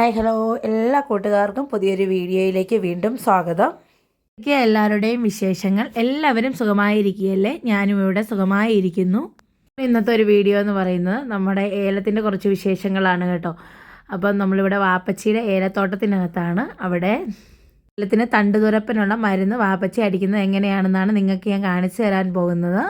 Hi hello എല്ലാ കൂട്ടുകാർക്കും പുതിയൊരു വീഡിയോയിലേക്ക് വീണ്ടും സ്വാഗതം. എനിക്ക് എല്ലാവരുടെയും വിശേഷങ്ങൾ. എല്ലാവരും സുഖമായിരിക്കുകയല്ലേ? ഞാനും ഇവിടെ സുഖമായിരിക്കുന്നു. ഇന്നത്തെ ഒരു വീഡിയോ എന്ന് പറയുന്നത് നമ്മുടെ ഏലത്തിന്റെ കുറച്ച് വിശേഷങ്ങളാണ് കേട്ടോ. അപ്പം നമ്മളിവിടെ വാപ്പച്ചിയുടെ ഏലത്തോട്ടത്തിനകത്താണ്. അവിടെ ഏലത്തിന് തണ്ട് തുരപ്പനുള്ള മരുന്ന് വാപ്പച്ചി അടിക്കുന്നത് എങ്ങനെയാണെന്നാണ് നിങ്ങൾക്ക് ഞാൻ കാണിച്ചു തരാൻ പോകുന്നത്.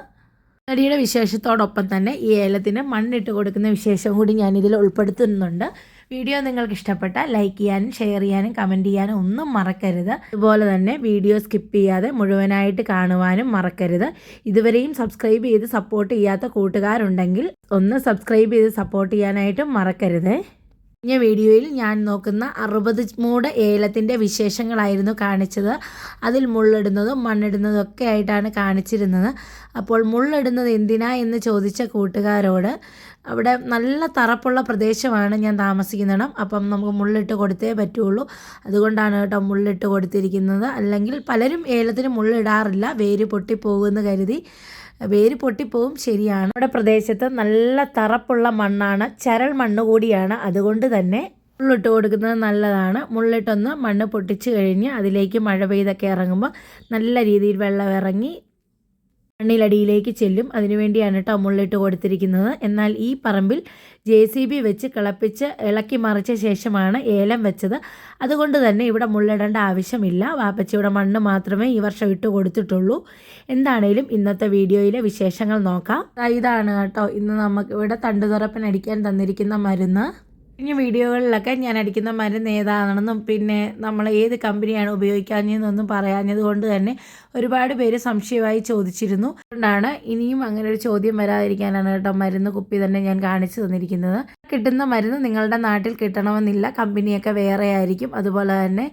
നടിയുടെ വിശേഷത്തോടൊപ്പം തന്നെ ഈ ഏലത്തിന് മണ്ണിട്ട് കൊടുക്കുന്ന വിശേഷം കൂടി ഞാൻ ഇതിൽ ഉൾപ്പെടുത്തുന്നുണ്ട്. വീഡിയോ നിങ്ങൾക്ക് ഇഷ്ടപ്പെട്ട ലൈക്ക് ചെയ്യാനും ഷെയർ ചെയ്യാനും കമന്റ് ചെയ്യാനും ഒന്നും മറക്കരുത്. അതുപോലെ തന്നെ വീഡിയോ സ്കിപ്പ് ചെയ്യാതെ മുഴുവനായിട്ട് കാണുവാനും മറക്കരുത്. ഇതുവരെയും സബ്സ്ക്രൈബ് ചെയ്ത് സപ്പോർട്ട് ചെയ്യാത്ത കൂട്ടുകാരുണ്ടെങ്കിൽ ഒന്ന് സബ്സ്ക്രൈബ് ചെയ്ത് സപ്പോർട്ട് ചെയ്യാനായിട്ടും മറക്കരുത്. കഴിഞ്ഞ വീഡിയോയിൽ ഞാൻ നോക്കുന്ന അറുപത് മൂട് ഏലത്തിന്റെ വിശേഷങ്ങളായിരുന്നു കാണിച്ചത്. അതിൽ മുള്ളിടുന്നതും മണ്ണിടുന്നതും ഒക്കെ ആയിട്ടാണ് കാണിച്ചിരുന്നത്. അപ്പോൾ മുള്ളിടുന്നത് എന്തിനാ എന്ന് ചോദിച്ച കൂട്ടുകാരോട് അവിടെ നല്ല തറപ്പുള്ള പ്രദേശമാണ് ഞാൻ താമസിക്കുന്നത്. അപ്പം നമുക്ക് മുള്ളിട്ട് കൊടുത്തേ പറ്റുള്ളൂ. അതുകൊണ്ടാണ് കേട്ടോ മുള്ളിട്ട് കൊടുത്തിരിക്കുന്നത്. അല്ലെങ്കിൽ പലരും ഏലത്തിന് മുള്ളിടാറില്ല വേര് പൊട്ടിപ്പോകുമെന്ന് കരുതി വേര് പൊട്ടിപ്പോവും ശരിയാണ്. നമ്മുടെ പ്രദേശത്ത് നല്ല തറപ്പുള്ള മണ്ണാണ്. ചരൽ മണ്ണ് കൂടിയാണ്. അതുകൊണ്ട് തന്നെ മുള്ളിട്ട് കൊടുക്കുന്നത് നല്ലതാണ്. മുള്ളിട്ടൊന്ന് മണ്ണ് പൊട്ടിച്ച് കഴിഞ്ഞ് അതിലേക്ക് മഴ പെയ്തൊക്കെ ഇറങ്ങുമ്പോൾ നല്ല രീതിയിൽ വെള്ളം ഇറങ്ങി മണ്ണിലടിയിലേക്ക് ചെല്ലും. അതിനുവേണ്ടിയാണ് കേട്ടോ മുള്ളിട്ട് കൊടുത്തിരിക്കുന്നത്. എന്നാൽ ഈ പറമ്പിൽ ജെ സി ബി വെച്ച് കിളപ്പിച്ച് ഇളക്കി മറിച്ച ശേഷമാണ് ഏലം വെച്ചത്. അതുകൊണ്ട് തന്നെ ഇവിടെ മുള്ളിടേണ്ട ആവശ്യമില്ല. വാപ്പച്ചിയുടെ മണ്ണ് മാത്രമേ ഈ വർഷം ഇട്ട് കൊടുത്തിട്ടുള്ളൂ. എന്താണേലും ഇന്നത്തെ വീഡിയോയിലെ വിശേഷങ്ങൾ നോക്കാം. ഇതാണ് കേട്ടോ. ഇന്ന് നമുക്ക് ഇവിടെ തണ്ടുതുറപ്പിനടിക്കാൻ തന്നിരിക്കുന്ന മരുന്ന്. കഴിഞ്ഞ വീഡിയോകളിലൊക്കെ ഞാൻ അടിക്കുന്ന മരുന്ന് ഏതാണെന്നും പിന്നെ നമ്മൾ ഏത് കമ്പനിയാണ് ഉപയോഗിക്കാഞ്ഞതെന്നൊന്നും പറയാഞ്ഞത് കൊണ്ട് തന്നെ ഒരുപാട് പേര് സംശയമായി ചോദിച്ചിരുന്നു. അതുകൊണ്ടാണ് ഇനിയും അങ്ങനെ ഒരു ചോദ്യം വരാതിരിക്കാനാണ് കേട്ടോ മരുന്ന് കുപ്പി തന്നെ ഞാൻ കാണിച്ചു തന്നിരിക്കുന്നത്. കിട്ടുന്ന മരുന്ന് നിങ്ങളുടെ നാട്ടിൽ കിട്ടണമെന്നില്ല. കമ്പനിയൊക്കെ വേറെ ആയിരിക്കും. അതുപോലെ തന്നെ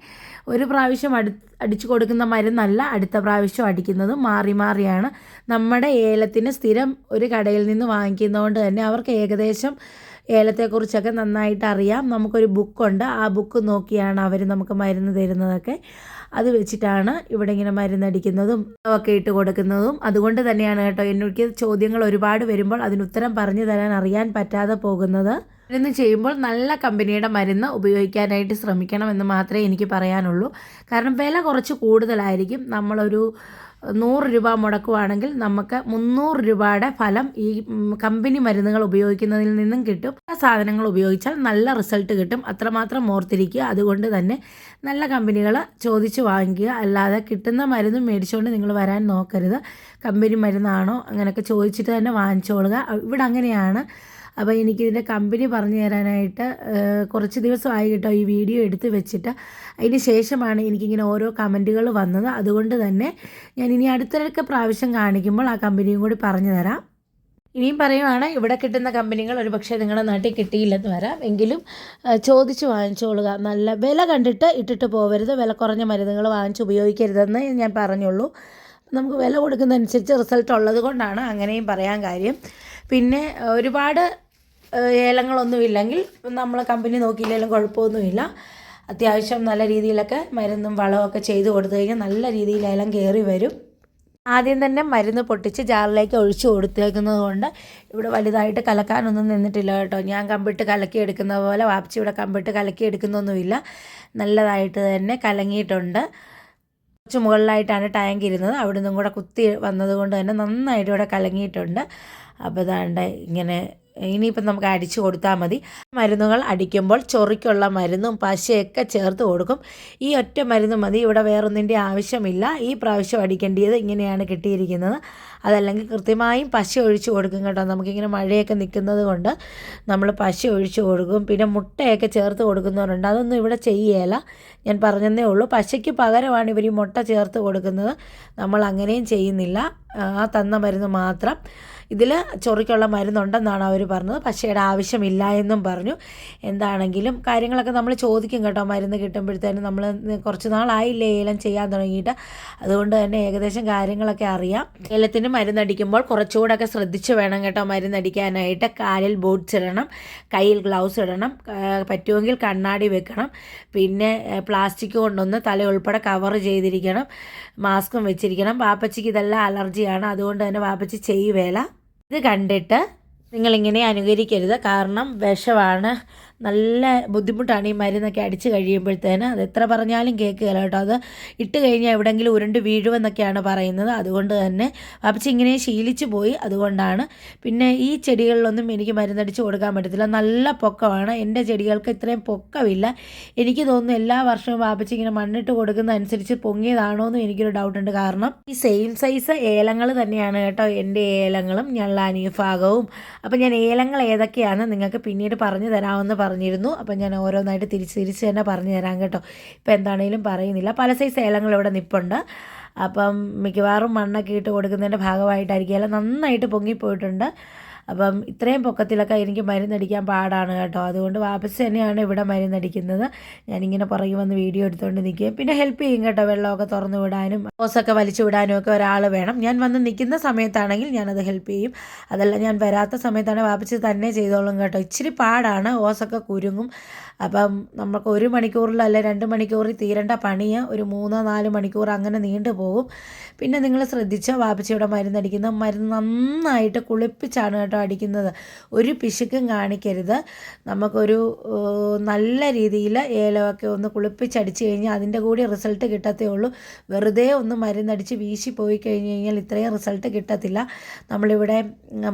ഒരു പ്രാവശ്യം അടി അടിച്ചു കൊടുക്കുന്ന മരുന്നല്ല അടുത്ത പ്രാവശ്യം അടിക്കുന്നത് മാറി മാറിയാണ്. നമ്മുടെ ഏലത്തിന് സ്ഥിരം ഒരു കടയിൽ നിന്ന് വാങ്ങിക്കുന്നതുകൊണ്ട് തന്നെ അവർക്ക് ഏകദേശം ഏലത്തെക്കുറിച്ചൊക്കെ നന്നായിട്ട് അറിയാം. നമുക്കൊരു ബുക്കുണ്ട്. ആ ബുക്ക് നോക്കിയാണ് അവർ നമുക്ക് മരുന്ന് തരുന്നതൊക്കെ. അത് വെച്ചിട്ടാണ് ഇവിടെ ഇങ്ങനെ മരുന്നടിക്കുന്നതും ഒക്കെ ഇട്ട് കൊടുക്കുന്നതും. അതുകൊണ്ട് തന്നെയാണ് കേട്ടോ എനിക്ക് ചോദ്യങ്ങൾ ഒരുപാട് വരുമ്പോൾ അതിന് ഉത്തരം പറഞ്ഞു തരാൻ അറിയാൻ പറ്റാതെ പോകുന്നത്. മരുന്ന് ചെയ്യുമ്പോൾ നല്ല കമ്പനിയുടെ മരുന്ന് ഉപയോഗിക്കാനായിട്ട് ശ്രമിക്കണം എന്ന് മാത്രമേ എനിക്ക് പറയാനുള്ളൂ. കാരണം വില കുറച്ച് കൂടുതലായിരിക്കും നമ്മളൊരു നൂറ് രൂപ മുടക്കുവാണെങ്കിൽ നമുക്ക് മുന്നൂറ് രൂപയുടെ ഫലം ഈ കമ്പനി മരുന്നുകൾ ഉപയോഗിക്കുന്നതിൽ നിന്നും കിട്ടും. ആ സാധനങ്ങൾ ഉപയോഗിച്ചാൽ നല്ല റിസൾട്ട് കിട്ടും. അത്രമാത്രം ഓർത്തിരിക്കുക. അതുകൊണ്ട് തന്നെ നല്ല കമ്പനികൾ ചോദിച്ച് വാങ്ങിക്കുക. അല്ലാതെ കിട്ടുന്ന മരുന്ന് മേടിച്ചുകൊണ്ട് നിങ്ങൾ വരാൻ നോക്കരുത്. കമ്പനി മരുന്നാണോ? അങ്ങനെയൊക്കെ ചോദിച്ചിട്ട് തന്നെ വാങ്ങിച്ചോളുക. ഇവിടെ അങ്ങനെയാണ്. അപ്പോൾ എനിക്കിതിന്റെ കമ്പനി പറഞ്ഞു തരാനായിട്ട് കുറച്ച് ദിവസമായി കേട്ടോ ഈ വീഡിയോ എടുത്ത് വെച്ചിട്ട്. അതിന് ശേഷമാണ് എനിക്കിങ്ങനെ ഓരോ കമന്റുകൾ വന്നത്. അതുകൊണ്ട് തന്നെ ഞാൻ ഇനി അടുത്തൊക്കെ പ്രാവശ്യം കാണിക്കുമ്പോൾ ആ കമ്പനിയും കൂടി പറഞ്ഞു തരാം. ഇനിയും പറയുവാണ് ഇവിടെ കിട്ടുന്ന കമ്പനികൾ ഒരു പക്ഷേ നിങ്ങളുടെ നാട്ടിൽ കിട്ടിയില്ലെന്ന് വരാം. എങ്കിലും ചോദിച്ച് വാങ്ങിച്ചോളുക. നല്ല വില കണ്ടിട്ട് ഇട്ടിട്ട് പോകരുത് വില കുറഞ്ഞ മരുന്നുകൾ വാങ്ങിച്ച് ഉപയോഗിക്കരുതെന്ന് ഞാൻ പറഞ്ഞുള്ളൂ. നമുക്ക് വില കൊടുക്കുന്നതനുസരിച്ച് റിസൾട്ട് ഉള്ളത് കൊണ്ടാണ് അങ്ങനെയും പറയാൻ കാര്യം. പിന്നെ ഒരുപാട് ഏലങ്ങളൊന്നുമില്ലെങ്കിൽ നമ്മൾ കമ്പനി നോക്കിയില്ലെങ്കിലും കുഴപ്പമൊന്നുമില്ല. അത്യാവശ്യം നല്ല രീതിയിലൊക്കെ മരുന്നും വളമൊക്കെ ചെയ്ത് കൊടുത്തു കഴിഞ്ഞാൽ നല്ല രീതിയിൽ ഏലം കയറി വരും. ആദ്യം തന്നെ മരുന്ന് പൊട്ടിച്ച് ജാറിലേക്ക് ഒഴിച്ചു കൊടുത്തേക്കുന്നത് കൊണ്ട് ഇവിടെ വലുതായിട്ട് കലക്കാനൊന്നും നിന്നിട്ടില്ല കേട്ടോ. ഞാൻ കമ്പിട്ട് കലക്കി എടുക്കുന്ന പോലെ വാപ്ചി ഇവിടെ കമ്പിട്ട് കലക്കി എടുക്കുന്നൊന്നുമില്ല. നല്ലതായിട്ട് തന്നെ കലങ്ങിയിട്ടുണ്ട്. കുറച്ച് മുകളിലായിട്ടാണ് ടാങ്ക് ഇരുന്നത്. അവിടെ നിന്നും കൂടെ കുത്തി വന്നതുകൊണ്ട് തന്നെ നന്നായിട്ട് ഇവിടെ കലങ്ങിയിട്ടുണ്ട്. അപ്പോൾ ഇതാണ്ട് ഇങ്ങനെ ഇനിയിപ്പം നമുക്ക് അടിച്ചു കൊടുത്താൽ മതി. മരുന്നുകൾ അടിക്കുമ്പോൾ ചൊറിക്കുള്ള മരുന്നും പശയൊക്കെ ചേർത്ത് കൊടുക്കും. ഈ ഒറ്റ മരുന്ന് മതി. ഇവിടെ വേറൊന്നിന്റെ ആവശ്യമില്ല. ഈ പ്രാവശ്യം അടിക്കേണ്ടിയത് ഇങ്ങനെയാണ് കിട്ടിയിരിക്കുന്നത്. അതല്ലെങ്കിൽ കൃത്യമായും പശ ഒഴിച്ചു കൊടുക്കും കേട്ടോ. നമുക്കിങ്ങനെ മഴയൊക്കെ നിൽക്കുന്നത് കൊണ്ട് നമ്മൾ പശ ഒഴിച്ചു കൊടുക്കും. പിന്നെ മുട്ടയൊക്കെ ചേർത്ത് കൊടുക്കുന്നവരുണ്ട്. അതൊന്നും ഇവിടെ ചെയ്യുകയില്ല ഞാൻ പറഞ്ഞതേ ഉള്ളൂ. പശയ്ക്ക് പകരമാണ് ഇവർ ഈ മുട്ട ചേർത്ത് കൊടുക്കുന്നത്. നമ്മൾ അങ്ങനെയും ചെയ്യുന്നില്ല. ആ തന്ന മരുന്ന് മാത്രം. ഇതിൽ ചൊറിക്കുള്ള മരുന്നുണ്ടെന്നാണ് അവർ പറഞ്ഞത്. പശയുടെ ആവശ്യമില്ല എന്നും പറഞ്ഞു. എന്താണെങ്കിലും കാര്യങ്ങളൊക്കെ നമ്മൾ ചോദിക്കും കേട്ടോ. മരുന്ന് കിട്ടുമ്പോഴത്തേനും നമ്മൾ കുറച്ച് നാളായില്ലേ ഏലം ചെയ്യാൻ തുടങ്ങിയിട്ട്. അതുകൊണ്ട് തന്നെ ഏകദേശം കാര്യങ്ങളൊക്കെ അറിയാം. ഏലത്തിന് മരുന്നടിക്കുമ്പോൾ കുറച്ചുകൂടെയൊക്കെ ശ്രദ്ധിച്ച് വേണം കേട്ടോ മരുന്നടിക്കാനായിട്ട്. കാലിൽ ബൂട്ട്സ് ഇടണം കയ്യിൽ ഗ്ലൗസ് ഇടണം പറ്റുമെങ്കിൽ കണ്ണാടി വെക്കണം. പിന്നെ പ്ലാസ്റ്റിക് കൊണ്ടൊന്ന് തല ഉൾപ്പെടെ കവർ ചെയ്തിരിക്കണം. മാസ്കും വെച്ചിരിക്കണം. വാപ്പച്ചിക്ക് ഇതെല്ലാം അലർജിയാണ്. അതുകൊണ്ട് തന്നെ വാപ്പച്ചി ചെയ്യുവേല ഇത് കണ്ടിട്ട് നിങ്ങളിങ്ങനെ അനുകരിക്കരുത്. കാരണം വിഷമാണ്. നല്ല ബുദ്ധിമുട്ടാണ് ഈ മരുന്നൊക്കെ അടിച്ച് കഴിയുമ്പോഴത്തേന്. അത് എത്ര പറഞ്ഞാലും കേൾക്കുകയില്ല കേട്ടോ. അത് ഇട്ട് കഴിഞ്ഞാൽ എവിടെയെങ്കിലും ഉരുണ്ട് വീഴുമെന്നൊക്കെയാണ് പറയുന്നത്. അതുകൊണ്ട് തന്നെ പപ്പച്ചി ഇങ്ങനെ ശീലിച്ചു പോയി അതുകൊണ്ടാണ്. പിന്നെ ഈ ചെടികളിലൊന്നും എനിക്ക് മരുന്നടിച്ച് കൊടുക്കാൻ പറ്റത്തില്ല. നല്ല പൊക്കമാണ്. എന്റെ ചെടികൾക്ക് ഇത്രയും പൊക്കമില്ല. എനിക്ക് തോന്നുന്നു എല്ലാ വർഷവും പാപ്പച്ചി ഇങ്ങനെ മണ്ണിട്ട് കൊടുക്കുന്ന അനുസരിച്ച് പൊങ്ങിയതാണോ എന്നും എനിക്കൊരു ഡൗട്ട് ഉണ്ട്. കാരണം ഈ സെയിം സൈസ് ഏലങ്ങൾ തന്നെയാണ് കേട്ടോ എന്റെ ഏലങ്ങളും ഞള്ളാനി ഭാഗവും അപ്പം ഞാൻ ഏലങ്ങൾ ഏതൊക്കെയാണ് നിങ്ങൾക്ക് പിന്നീട് പറഞ്ഞു തരാമെന്ന് പറഞ്ഞിരുന്നു. അപ്പം ഞാൻ ഓരോന്നായിട്ട് തിരിച്ച് തിരിച്ച് തന്നെ പറഞ്ഞു തരാം കേട്ടോ. ഇപ്പം എന്താണെങ്കിലും പറയുന്നില്ല. പല സൈസ് ഏലങ്ങൾ ഇവിടെ നിൽപ്പുണ്ട് അപ്പം മിക്കവാറും മണ്ണൊക്കെ ഇട്ട് കൊടുക്കുന്നതിന്റെ ഭാഗമായിട്ടായിരിക്കും. ഏലം നന്നായിട്ട് പൊങ്ങിപ്പോയിട്ടുണ്ട്. അപ്പം ഇത്രയും പൊക്കത്തിലൊക്കെ എനിക്ക് മരുന്നടിക്കാൻ പാടാണ് കേട്ടോ. അതുകൊണ്ട് വാപ്പസ് തന്നെയാണ് ഇവിടെ മരുന്നടിക്കുന്നത്. ഞാനിങ്ങനെ പുറകെ വന്ന് വീഡിയോ എടുത്തുകൊണ്ട് നിൽക്കുകയും പിന്നെ ഹെൽപ്പ് ചെയ്യും കേട്ടോ വെള്ളമൊക്കെ തുറന്നു വിടാനും ഓസൊക്കെ വലിച്ചു വിടാനും ഒക്കെ ഒരാൾ വേണം. ഞാൻ വന്ന് നിൽക്കുന്ന സമയത്താണെങ്കിൽ ഞാനത് ഹെൽപ്പ് ചെയ്യും. അതല്ല ഞാൻ വരാത്ത സമയത്താണ് വാപ്പച്ചി തന്നെ ചെയ്തോളും കേട്ടോ. ഇച്ചിരി പാടാണ് ഓസൊക്കെ കുരുങ്ങും. അപ്പം നമുക്ക് ഒരു മണിക്കൂറിലല്ല രണ്ട് മണിക്കൂറിൽ തീരേണ്ട പണിയെ. ഒരു മൂന്നോ നാല് മണിക്കൂർ അങ്ങനെ നീണ്ടു പോകും. പിന്നെ നിങ്ങൾ ശ്രദ്ധിച്ചോ വാപ്പച്ചിയുടെ മരുന്നടിക്കുന്ന മരുന്ന് നന്നായിട്ട് കുളിപ്പിച്ചാണ് കേട്ടോ അടിക്കുന്നത്. ഒരു പിശുക്കും കാണിക്കരുത്. നമുക്കൊരു നല്ല രീതിയിൽ ഏലമൊക്കെ ഒന്ന് കുളിപ്പിച്ചടിച്ച് കഴിഞ്ഞാൽ അതിന്റെ കൂടി റിസൾട്ട് കിട്ടത്തേ ഉള്ളൂ. വെറുതെ ഒന്ന് മരുന്നടിച്ച് വീശി പോയി കഴിഞ്ഞ് കഴിഞ്ഞാൽ ഇത്രയും റിസൾട്ട് കിട്ടത്തില്ല. നമ്മളിവിടെ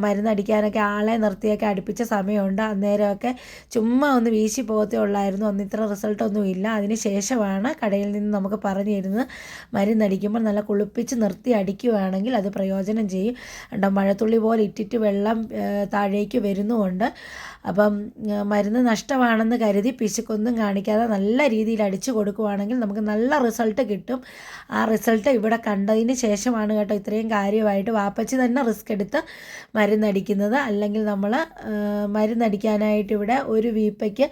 മരുന്നടിക്കാനൊക്കെ ആളെ നിർത്തിയൊക്കെ അടുപ്പിച്ച സമയമുണ്ട്. അന്നേരമൊക്കെ ചുമ്മാ ഒന്ന് വീശി പോകത്തേ ഉള്ളായിരുന്നു. അന്ന് ഇത്ര റിസൾട്ടൊന്നും ഇല്ല. അതിന് ശേഷമാണ് കടയിൽ നിന്ന് നമുക്ക് പറഞ്ഞു തരുന്നത് മരുന്നടിക്കുമ്പോൾ നല്ല കുളിപ്പിച്ച് നിർത്തി അടിക്കുകയാണെങ്കിൽ അത് പ്രയോജനം ചെയ്യും. കണ്ടോ മഴത്തുള്ളി പോലെ ഇട്ടിട്ട് വെള്ളം താഴേക്ക് വരുന്നുമുണ്ട്. അപ്പം മരുന്ന് നഷ്ടമാണെന്ന് കരുതി പിശുക്കൊന്നും കാണിക്കാതെ നല്ല രീതിയിൽ അടിച്ചു കൊടുക്കുവാണെങ്കിൽ നമുക്ക് നല്ല റിസൾട്ട് കിട്ടും. ആ റിസൾട്ട് ഇവിടെ കണ്ടതിന് ശേഷമാണ് കേട്ടോ ഇത്രയും കാര്യമായിട്ട് വാപ്പച്ചി തന്നെ റിസ്ക് എടുത്ത് മരുന്നടിക്കുന്നത്. അല്ലെങ്കിൽ നമ്മൾ മരുന്നടിക്കാനായിട്ട് ഇവിടെ ഒരു വീപ്പയ്ക്ക്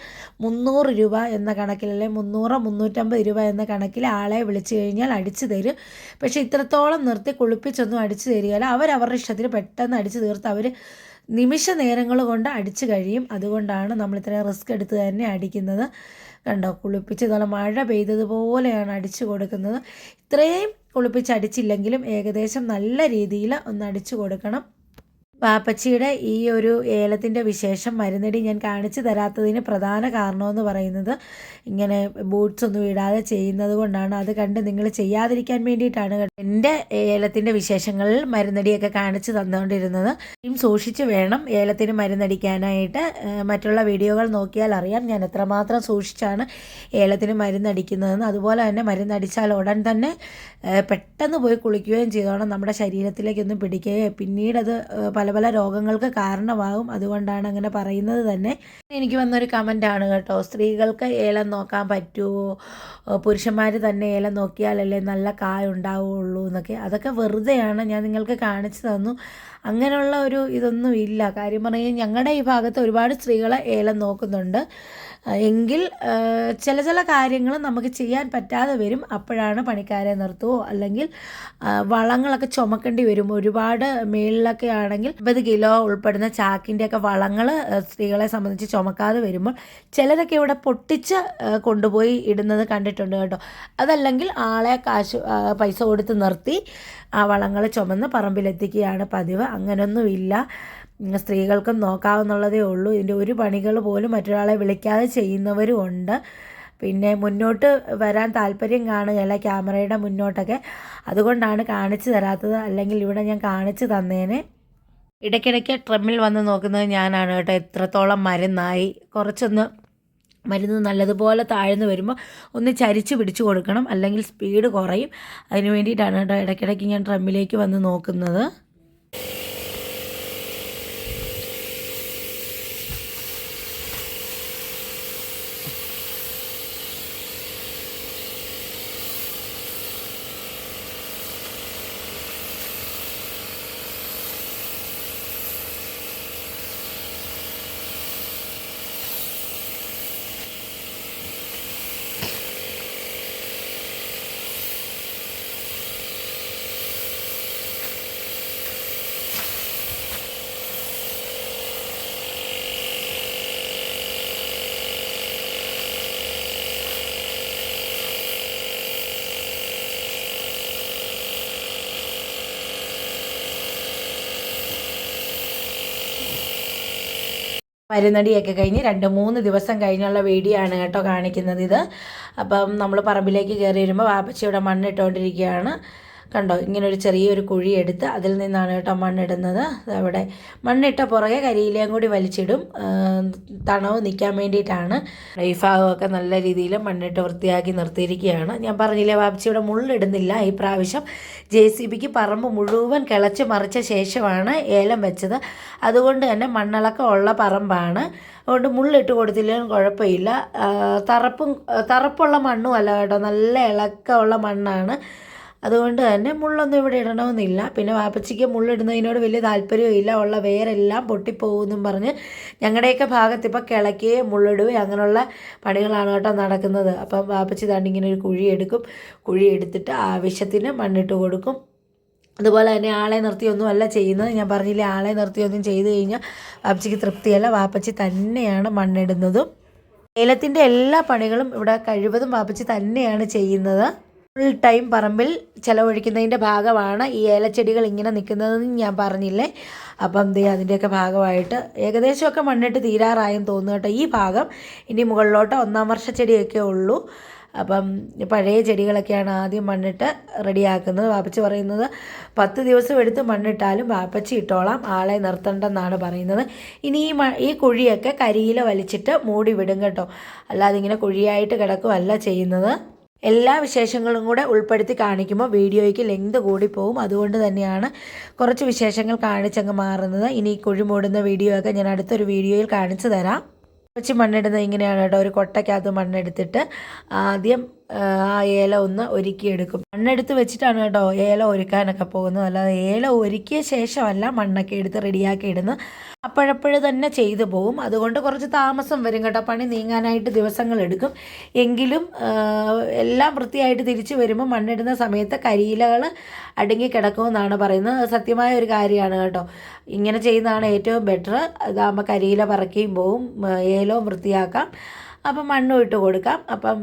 മുന്നൂറ് രൂപ എന്ന കണക്കിൽ കണക്കിലല്ലേ മുന്നൂറ് മുന്നൂറ്റമ്പത് രൂപ എന്ന കണക്കിൽ ആളെ വിളിച്ചു കഴിഞ്ഞാൽ അടിച്ചു തരും. പക്ഷേ ഇത്രത്തോളം നിർത്തി കുളിപ്പിച്ചൊന്നും അടിച്ചു തരികയില്ല. അവരവരുടെ ഇഷ്ടത്തിൽ പെട്ടെന്ന് അടിച്ചു തീർത്ത് അവർ നിമിഷ നേരങ്ങൾ കൊണ്ട് അടിച്ചു കഴിയും. അതുകൊണ്ടാണ് നമ്മൾ ഇത്രയും റിസ്ക് എടുത്ത് തന്നെ അടിക്കുന്നത്. കണ്ടോ കുളിപ്പിച്ച് നല്ല മഴ പെയ്തതുപോലെയാണ് അടിച്ചു കൊടുക്കുന്നത്. ഇത്രയും കുളിപ്പിച്ച് അടിച്ചില്ലെങ്കിലും ഏകദേശം നല്ല രീതിയിൽ ഒന്ന് അടിച്ചു കൊടുക്കണം. വാപ്പച്ചിയുടെ ഈ ഒരു ഏലത്തിന്റെ വിശേഷം മരുന്നടി ഞാൻ കാണിച്ചു തരാത്തതിന് പ്രധാന കാരണമെന്ന് പറയുന്നത് ഇങ്ങനെ ബൂട്ട്സ് ഒന്നും ഇടാതെ ചെയ്യുന്നത് കൊണ്ടാണ്. അത് കണ്ട് നിങ്ങൾ ചെയ്യാതിരിക്കാൻ വേണ്ടിയിട്ടാണ് എന്റെ ഏലത്തിന്റെ വിശേഷങ്ങളിൽ മരുന്നടിയൊക്കെ കാണിച്ചു തന്നുകൊണ്ടിരുന്നത്. സൂക്ഷിച്ച് വേണം ഏലത്തിന് മരുന്നടിക്കാനായിട്ട്. മറ്റുള്ള വീഡിയോകൾ നോക്കിയാൽ അറിയാം ഞാൻ എത്രമാത്രം സൂക്ഷിച്ചാണ് ഏലത്തിന് മരുന്നടിക്കുന്നതെന്ന്. അതുപോലെ തന്നെ മരുന്നടിച്ചാൽ ഉടൻ തന്നെ പെട്ടെന്ന് പോയി കുളിക്കുകയും ചെയ്തോണം. നമ്മുടെ ശരീരത്തിലേക്കൊന്നും പിടിക്കുകയും പിന്നീടത് പല പല രോഗങ്ങൾക്ക് കാരണമാകും. അതുകൊണ്ടാണ് അങ്ങനെ പറയുന്നത് തന്നെ. എനിക്ക് വന്നൊരു കമന്റാണ് കേട്ടോ. സ്ത്രീകൾക്ക് ഏലം നോക്കാൻ പറ്റുമോ പുരുഷന്മാർ തന്നെ ഏലം നോക്കിയാലല്ലേ നല്ല കായ ഉണ്ടാവുള്ളൂ എന്നൊക്കെ. അതൊക്കെ വെറുതെയാണ് ഞാൻ നിങ്ങൾക്ക് കാണിച്ചു തന്നു. അങ്ങനെയുള്ള ഒരു ഇതൊന്നും ഇല്ല. കാര്യം പറഞ്ഞു ഞങ്ങളുടെ ഈ ഭാഗത്ത് ഒരുപാട് സ്ത്രീകളെ ഏലം നോക്കുന്നുണ്ട്. എങ്കിൽ ചില ചില കാര്യങ്ങൾ നമുക്ക് ചെയ്യാൻ പറ്റാതെ വരും. അപ്പോഴാണ് പണിക്കാരെ നിർത്തുമോ അല്ലെങ്കിൽ വളങ്ങളൊക്കെ ചുമക്കേണ്ടി വരും. ഒരുപാട് മേളിലൊക്കെ ആണെങ്കിൽ അമ്പത് കിലോ ഉൾപ്പെടുന്ന ചാക്കിന്റെയൊക്കെ വളങ്ങൾ സ്ത്രീകളെ സംബന്ധിച്ച് ചുമക്കാതെ വരുമ്പോൾ ചിലരൊക്കെ ഇവിടെ പൊട്ടിച്ച് കൊണ്ടുപോയി ഇടുന്നത് കണ്ടിട്ടുണ്ട് കേട്ടോ. അതല്ലെങ്കിൽ ആളെ കാശ് പൈസ കൊടുത്ത് നിർത്തി ആ വളങ്ങൾ ചുമന്ന് പറമ്പിലെത്തിക്കുകയാണ് പതിവ്. അങ്ങനൊന്നുമില്ല. സ്ത്രീകൾക്കും നോക്കാവുന്നുള്ളതേ ഉള്ളൂ. ഇതിന്റെ ഒരു പണികൾ പോലും മറ്റൊരാളെ വിളിക്കാതെ ചെയ്യുന്നവരും ഉണ്ട്. പിന്നെ മുന്നോട്ട് വരാൻ താല്പര്യം കാണുകയല്ല ക്യാമറയുടെ മുന്നോട്ടൊക്കെ. അതുകൊണ്ടാണ് കാണിച്ചു തരാത്തത്. അല്ലെങ്കിൽ ഇവിടെ ഞാൻ കാണിച്ചു തന്നേനെ. ഇടയ്ക്കിടയ്ക്ക് ട്രമ്മിൽ വന്ന് നോക്കുന്നത് ഞാനാണ് കേട്ടോ. എത്രത്തോളം മരുന്നായി. കുറച്ചൊന്ന് മരുന്ന് നല്ലതുപോലെ താഴ്ന്നു വരുമ്പോൾ ഒന്ന് ചരിച്ച് പിടിച്ചു കൊടുക്കണം. അല്ലെങ്കിൽ സ്പീഡ് കുറയും. അതിന് വേണ്ടിയിട്ടാണ് കേട്ടോ ഇടയ്ക്കിടയ്ക്ക് ഞാൻ ഡ്രമ്മിലേക്ക് വന്ന് നോക്കുന്നത്. മരുന്നടിയൊക്കെ കഴിഞ്ഞ് രണ്ട് മൂന്ന് ദിവസം കഴിഞ്ഞുള്ള വീഡിയോ കേട്ടോ കാണിക്കുന്നത് ഇത്. അപ്പം നമ്മൾ പറമ്പിലേക്ക് കയറി വരുമ്പോൾ വാപ്പച്ചി ഇവിടെ മണ്ണിട്ടുകൊണ്ടിരിക്കുകയാണ് കണ്ടോ ഇങ്ങനെ ഒരു ചെറിയൊരു കുഴി എടുത്ത് അതിൽ നിന്നാണ് കേട്ടോ മണ്ണിടുന്നത്. അവിടെ മണ്ണിട്ട പുറകെ കരിയിലയും കൂടി വലിച്ചിടും. തണവ് നിൽക്കാൻ വേണ്ടിയിട്ടാണ്. ഈ നല്ല രീതിയിൽ മണ്ണിട്ട് വൃത്തിയാക്കി നിർത്തിയിരിക്കുകയാണ്. ഞാൻ പറഞ്ഞില്ലേ വാപ്പച്ചി ഇവിടെ മുള്ളിടുന്നില്ല. ഈ പ്രാവശ്യം ജെ സി ബിക്ക് പറമ്പ് മുഴുവൻ കിളച്ച് മറിച്ച ശേഷമാണ് ഏലം വെച്ചത്. അതുകൊണ്ട് തന്നെ മണ്ണിളക്കം ഉള്ള പറമ്പാണ്. അതുകൊണ്ട് മുള്ളിട്ട് കൊടുത്തില്ലെങ്കിലും കുഴപ്പമില്ല. തറപ്പും തറപ്പുള്ള മണ്ണും അല്ല കേട്ടോ നല്ല ഇളക്കമുള്ള മണ്ണാണ്. അതുകൊണ്ട് തന്നെ മുള്ളൊന്നും ഇവിടെ ഇടണമെന്നില്ല. പിന്നെ വാപ്പച്ചിക്ക് മുള്ളിടുന്നതിനോട് വലിയ താല്പര്യമില്ല ഉള്ള വേരെല്ലാം പൊട്ടിപ്പോകുമെന്നും പറഞ്ഞ് ഞങ്ങളുടെയൊക്കെ ഭാഗത്ത് ഇപ്പോൾ കിളക്കുകയും മുള്ളിടുകയും അങ്ങനെയുള്ള പണികളാണ് കേട്ടോ നടക്കുന്നത്. അപ്പം വാപ്പച്ചി താണ്ട് ഇങ്ങനെ ഒരു കുഴി എടുക്കും. കുഴി എടുത്തിട്ട് ആവശ്യത്തിന് മണ്ണിട്ട് കൊടുക്കും. അതുപോലെ തന്നെ ആളെ നിർത്തിയൊന്നും അല്ല ചെയ്യുന്നത്. ഞാൻ പറഞ്ഞില്ലേ ആളെ നിർത്തിയൊന്നും ചെയ്ത് കഴിഞ്ഞാൽ വാപ്പച്ചിക്ക് തൃപ്തിയല്ല. വാപ്പച്ചി തന്നെയാണ് മണ്ണിടുന്നതും. ഏലത്തിന്റെ എല്ലാ പണികളും ഇവിടെ കഴിവതും വാപ്പച്ചി തന്നെയാണ് ചെയ്യുന്നത്. ഫുൾ ടൈം പറമ്പിൽ ചിലവഴിക്കുന്നതിന്റെ ഭാഗമാണ് ഈ ഏലച്ചെടികൾ ഇങ്ങനെ നിൽക്കുന്നതെന്ന് ഞാൻ പറഞ്ഞില്ലേ? അപ്പം ദേ അതിന്റെയൊക്കെ ഭാഗമായിട്ട് ഏകദേശമൊക്കെ മണ്ണിട്ട് തീരാറായെന്ന് തോന്നുന്നു കേട്ടോ. ഈ ഭാഗം ഇനി മുകളിലോട്ട് ഒന്നാം വർഷ ചെടിയൊക്കെ ഉള്ളൂ. അപ്പം പഴയ ചെടികളൊക്കെയാണ് ആദ്യം മണ്ണിട്ട് റെഡിയാക്കുന്നത്. വാപ്പച്ചി പറയുന്നത് പത്ത് ദിവസം എടുത്ത് മണ്ണിട്ടാലും വാപ്പച്ചി ഇട്ടോളാം ആളെ നിർത്തണ്ടെന്നാണ് പറയുന്നത്. ഇനി ഈ മ ഈ കുഴിയൊക്കെ കരിയില വലിച്ചിട്ട് മൂടി വിടും കേട്ടോ. അല്ലാതെ ഇങ്ങനെ കുഴിയായിട്ട് കിടക്കുകയല്ല ചെയ്യുന്നത്. എല്ലാ വിശേഷങ്ങളും കൂടെ ഉൾപ്പെടുത്തി കാണിക്കുമ്പോൾ വീഡിയോയ്ക്ക് ലെങ്ത് കൂടി പോകും അതുകൊണ്ട് തന്നെയാണ് കുറച്ച് വിശേഷങ്ങൾ കാണിച്ചങ്ങ് മാറുന്നത്. ഇനി കുഴിമൂടുന്ന കുഴി മൂടുന്ന വീഡിയോ ഒക്കെ ഞാൻ അടുത്തൊരു വീഡിയോയിൽ കാണിച്ചു തരാം. കുറച്ച് മണ്ണിടുന്നത് ഇങ്ങനെയാണ് കേട്ടോ. ഒരു കൊട്ടയ്ക്കകത്ത് മണ്ണെടുത്തിട്ട് ആദ്യം ആ, ഏല ഒന്ന് ഒരുക്കിയെടുക്കും. മണ്ണെടുത്ത് വെച്ചിട്ടാണ് കേട്ടോ ഏല ഒരുക്കാനൊക്കെ പോകുന്നത്. അല്ലാതെ ഏല ഒരുക്കിയ ശേഷമല്ല മണ്ണൊക്കെ എടുത്ത് റെഡിയാക്കി ഇടുന്നു അപ്പോഴപ്പോഴ് തന്നെ ചെയ്തു പോകും അതുകൊണ്ട് കുറച്ച് താമസം വരും കേട്ടോ. പണി നീങ്ങാനായിട്ട് ദിവസങ്ങൾ എടുക്കും. എങ്കിലും എല്ലാം വൃത്തിയായിട്ട് തിരിച്ചു വരുമ്പോൾ മണ്ണിടുന്ന സമയത്ത് കരിയിലകൾ അടുങ്ങി കിടക്കുമെന്നാണ് പറയുന്നത്. സത്യമായ ഒരു കാര്യമാണ് കേട്ടോ. ഇങ്ങനെ ചെയ്യുന്നതാണ് ഏറ്റവും ബെറ്റർ അതാകുമ്പോൾ കരിയില പറക്കുകയും പോവും. ഏലവും വൃത്തിയാക്കാം. അപ്പം മണ്ണും ഇട്ട് കൊടുക്കാം. അപ്പം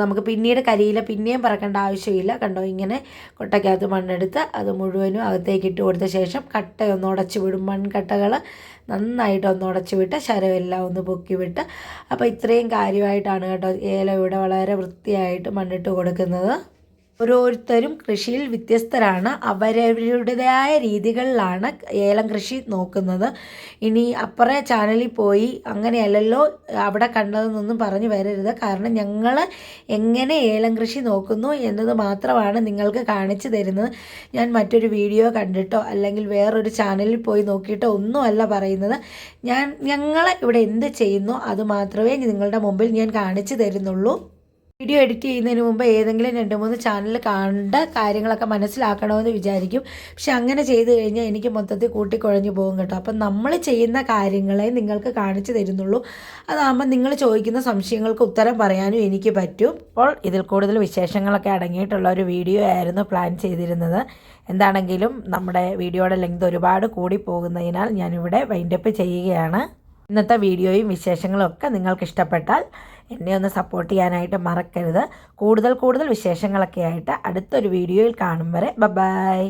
നമുക്ക് പിന്നീട് കരിയില പിന്നെയും പറക്കേണ്ട ആവശ്യമില്ല. കണ്ടോ ഇങ്ങനെ കൊട്ടയ്ക്കകത്ത് മണ്ണെടുത്ത് അത് മുഴുവനും അകത്തേക്ക് ഇട്ട് കൊടുത്ത ശേഷം കട്ടയൊന്ന് ഉടച്ച് വിടും. മൺകട്ടകൾ നന്നായിട്ട് ഒന്ന് ഉടച്ച് വിട്ട് ശരമെല്ലാം ഒന്ന് പൊക്കി വിട്ട്. അപ്പോൾ ഇത്രയും കാര്യമായിട്ടാണ് കേട്ടോ ഏലം ഇവിടെ വളരെ വൃത്തിയായിട്ട് മണ്ണിട്ട് കൊടുക്കുന്നത്. ഓരോരുത്തരും കൃഷിയിൽ വ്യത്യസ്തരാണ്. അവരവരുടേതായ രീതികളിലാണ് ഏലം കൃഷി നോക്കുന്നത്. ഇനി അപ്പുറേ ചാനലിൽ പോയി അങ്ങനെയല്ലല്ലോ അവിടെ കണ്ടതെന്നൊന്നും പറഞ്ഞു വരരുത്. കാരണം ഞങ്ങൾ എങ്ങനെ ഏലം കൃഷി നോക്കുന്നു എന്നത് മാത്രമാണ് നിങ്ങൾക്ക് കാണിച്ചു തരുന്നത്. ഞാൻ മറ്റൊരു വീഡിയോ കണ്ടിട്ടോ അല്ലെങ്കിൽ വേറൊരു ചാനലിൽ പോയി നോക്കിയിട്ടോ ഒന്നുമല്ല പറയുന്നത്. ഞാൻ ഞങ്ങൾ ഇവിടെ എന്ത് ചെയ്യുന്നു അത് മാത്രമേ നിങ്ങളുടെ മുമ്പിൽ ഞാൻ കാണിച്ചു തരുന്നുള്ളൂ. വീഡിയോ എഡിറ്റ് ചെയ്യുന്നതിന് മുമ്പ് ഏതെങ്കിലും രണ്ട് മൂന്ന് ചാനൽ കണ്ട കാര്യങ്ങളൊക്കെ മനസ്സിലാക്കണമെന്ന് വിചാരിക്കും. പക്ഷെ അങ്ങനെ ചെയ്ത് കഴിഞ്ഞാൽ എനിക്ക് മൊത്തത്തിൽ കൂട്ടിക്കുഴഞ്ഞു പോകും കേട്ടോ. അപ്പം നമ്മൾ ചെയ്യുന്ന കാര്യങ്ങളെ നിങ്ങൾക്ക് കാണിച്ചു തരുന്നുള്ളൂ. അതാകുമ്പോൾ നിങ്ങൾ ചോദിക്കുന്ന സംശയങ്ങൾക്ക് ഉത്തരം പറയാനും എനിക്ക് പറ്റും. അപ്പോൾ ഇതിൽ കൂടുതൽ വിശേഷങ്ങളൊക്കെ അടങ്ങിയിട്ടുള്ള ഒരു വീഡിയോ ആയിരുന്നു പ്ലാൻ ചെയ്തിരുന്നത്. എന്താണെങ്കിലും നമ്മുടെ വീഡിയോയുടെ ലെങ്ത് ഒരുപാട് കൂടി പോകുന്നതിനാൽ ഞാനിവിടെ വൈൻഡപ്പ് ചെയ്യുകയാണ്. ഇന്നത്തെ വീഡിയോയും വിശേഷങ്ങളും ഒക്കെ നിങ്ങൾക്ക് ഇഷ്ടപ്പെട്ടാൽ എന്നെ ഒന്ന് സപ്പോർട്ട് ചെയ്യാനായിട്ട് മറക്കരുത്. കൂടുതൽ കൂടുതൽ വിശേഷങ്ങളൊക്കെ ആയിട്ട് അടുത്തൊരു വീഡിയോയിൽ കാണും വരെ. ബൈ